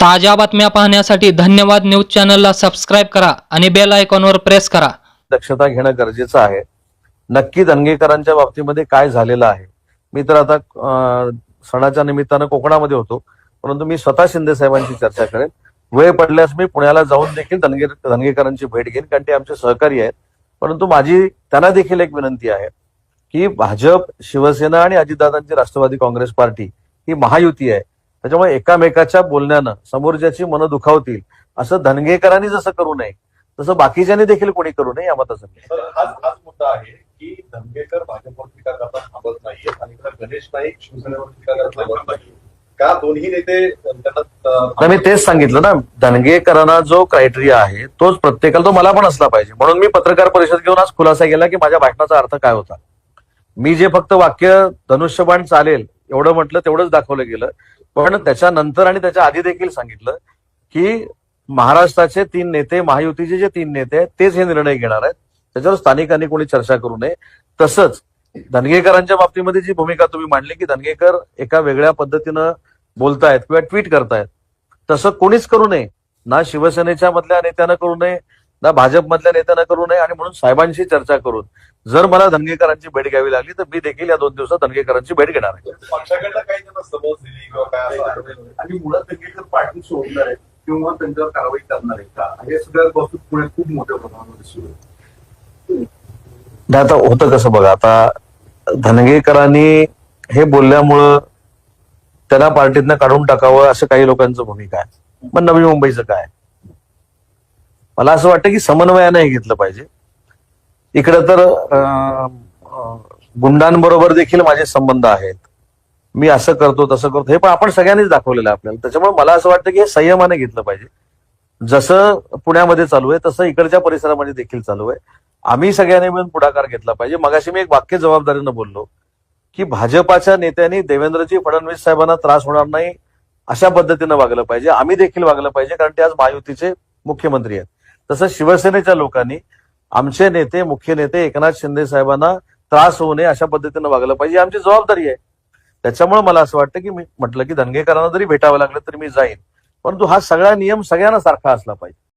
ताज्या बातम्या पाहण्यासाठी धन्यवाद न्यूज चॅनलला सबस्क्राईब करा आणि बेल आयकॉनवर प्रेस करा. दक्षता घेणं गरजेचं आहे. नक्की दंगेकरांच्या बाबतीमध्ये काय झालेलं आहे? मी तर आता सणाच्या निमित्तानं कोकणामध्ये होतो. परंतु मी स्वतः शिंदे साहेबांची चर्चा करेन. वेळ पडल्यास मी पुण्याला जाऊन देखील धनगे धनगेकरांची भेट घेईन कारण ते आमचे सहकारी आहेत. परंतु माझी त्यांना देखील एक विनंती आहे की भाजप शिवसेना आणि अजितदादांची राष्ट्रवादी काँग्रेस पार्टी ही महायुती आहे. त्याच्यामुळे एकामेकाच्या बोलण्यानं समोरच्याची मनं दुखावतील असं धनगेकरांनी जसं करू नये तसं बाकीच्यांनी देखील कोणी करू नये या मताचं मुद्दा आहे की धनगेकर भाजपवर टीका करता थांबत नाहीयेत आणि गणेश नाईक शिवसेनेवर टीका करता थांबत नाहीये का दोन्ही नेते त्यांना मी तेच सांगितलं ना धनगेकरांना जो क्रायटेरिया आहे तोच प्रत्येकाला तो मला पण असला पाहिजे. म्हणून मी पत्रकार परिषद घेऊन आज खुलासा केला की माझ्या भाषणाचा अर्थ काय होता. मी जे फक्त वाक्य धनुष्यबाण चालेल एवढं म्हटलं तेवढंच दाखवलं गेलं. पण त्याच्यानंतर आणि त्याच्या आधी देखील सांगितलं की महाराष्ट्राचे तीन नेते महायुतीचे जे तीन नेते आहेत तेच हे निर्णय घेणार आहेत. त्याच्यावर स्थानिकांनी कोणी चर्चा करू नये. तसंच धनगेकरांच्या बाबतीमध्ये जी भूमिका तुम्ही मांडली की धनगेकर एका वेगळ्या पद्धतीनं बोलतायत किंवा ट्विट करतायत तसं कोणीच करू नये. ना शिवसेनेच्या मधल्या नेत्यानं करू नये ना भाजपमधल्या नेत्यानं करू नये आणि म्हणून साहेबांशी चर्चा करून जर मला धनगेकरांची भेट घ्यावी लागली तर मी देखील या दोन दिवसात धनगेकरांची भेट घेणार आहे. पक्षाकडनं काही त्यांना समज दिली किंवा काय. आणि मुळात दंगेकर पार्टी सोडणार आहे किंवा त्यांच्यावर कारवाई करणार आहे का? हे सगळ्या खूप मोठ्या प्रमाणावर सुरू आहे. नाही आता होतं कसं बघा आता धनगेकरांनी हे बोलल्यामुळं त्यांना पार्टीतनं काढून टाकावं असं काही लोकांचं भूमिका आहे. पण नवी मुंबईचं काय? मला असं वाटतं की समन्वयाने हे घेतलं पाहिजे. इकडं तर गुंडांबरोबर देखील माझे संबंध आहेत. मी असं करतो तसं करतो. हे पण आपण सगळ्यांनीच दाखवलेलं आहे आपल्याला. त्याच्यामुळे मला असं वाटतं की हे संयमाने घेतलं पाहिजे. जसं पुण्यामध्ये चालू आहे तसं इकडच्या परिसरामध्ये देखील चालू आहे. आम्ही सगळ्यांनी मिळून पुढाकार घेतला पाहिजे. मगाशी मी एक वाक्य जबाबदारीनं बोललो की भाजपाच्या नेत्यांनी देवेंद्रजी फडणवीस साहेबांना त्रास होणार नाही अशा पद्धतीनं वागलं पाहिजे. आम्ही देखील वागलं पाहिजे कारण ते आज महायुतीचे मुख्यमंत्री आहेत. तसंच शिवसेनेच्या लोकांनी आमचे नेते मुख्य नेते एकनाथ शिंदे साहेबांना त्रास होऊ नये अशा पद्धतीनं वागलं पाहिजे आमची जबाबदारी आहे. त्याच्यामुळे मला असं वाटतं की मी म्हटलं की धनगेकरांना जरी भेटावं लागलं तरी मी जाईन. परंतु हा सगळा नियम सगळ्यांना सारखा असला पाहिजे.